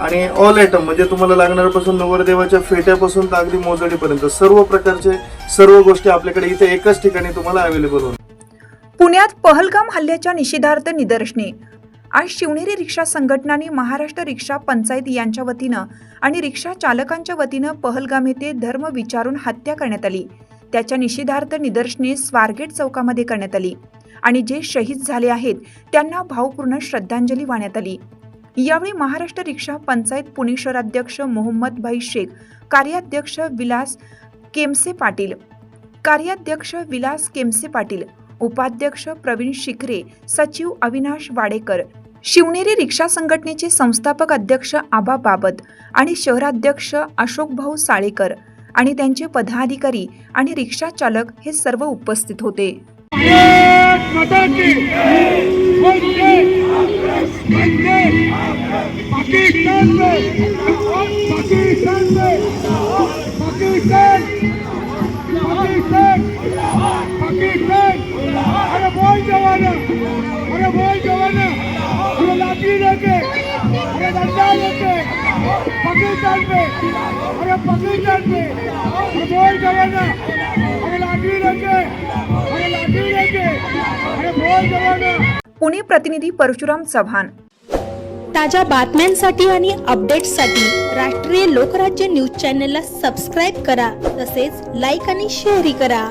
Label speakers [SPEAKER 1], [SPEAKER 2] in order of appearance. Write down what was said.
[SPEAKER 1] आणि all item म्हणजे तुम्हाला लागणाऱ्यापासून नवरदेवाच्या फेट्यापासून तर अगदी मोजडीपर्यंत सर्व प्रकारचे सर्व गोष्टी आपल्याकडे इथे एकाच ठिकाणी तुम्हाला अवेलेबल होणार.
[SPEAKER 2] पुण्यात पहलगाम हल्ल्याच्या निषेधार्थ निदर्शने. आज शिवनेरी रिक्षा संघटनाने महाराष्ट्र रिक्षा पंचायत यांच्या वतीनं आणि रिक्षा चालकांच्या वतीनं पहलगाम येथे धर्म विचारून हत्या करण्यात आली. त्याच्या निषेधार्थ निदर्शने स्वारगेट चौकामध्ये करण्यात आली. आणि जे शहीद झाले आहेत त्यांना भावपूर्ण श्रद्धांजली वाहण्यात आली. यावेळी महाराष्ट्र रिक्षा पंचायत पुणे शहराध्यक्ष मोहम्मद भाई शेख कार्याध्यक्ष विलास केमसे पाटील कार्याध्यक्ष विलास केमसे पाटील उपाध्यक्ष प्रवीण शिखरे सचिव अविनाश वाडेकर शिवनेरी रिक्षा संघटनेचे संस्थापक अध्यक्ष आबा बाबत आणि शहराध्यक्ष अशोकभाऊ साळेकर आणि त्यांचे पदाधिकारी आणि रिक्षा चालक हे सर्व उपस्थित होते.
[SPEAKER 3] भारत माता की वंदे वंदे पाकिस्तान में पाकिस्तान में पाकिस्तान पाकिस्तान पाकिस्तान अरे बोल जवाना अरे बोल जवाना अरे लाठी लेके अरे डंडा लेके पाकिस्तान में अरे पाकिस्तान में अरे बोल जवाना
[SPEAKER 2] पुणे प्रतिनिधी परशुराम चव्हाण.
[SPEAKER 4] ताज्या बातम्यांसाठी आणि अपडेट्ससाठी राष्ट्रीय लोकराज्य न्यूज चॅनलला सबस्क्राईब करा तसेच लाईक आणि शेअरही करा.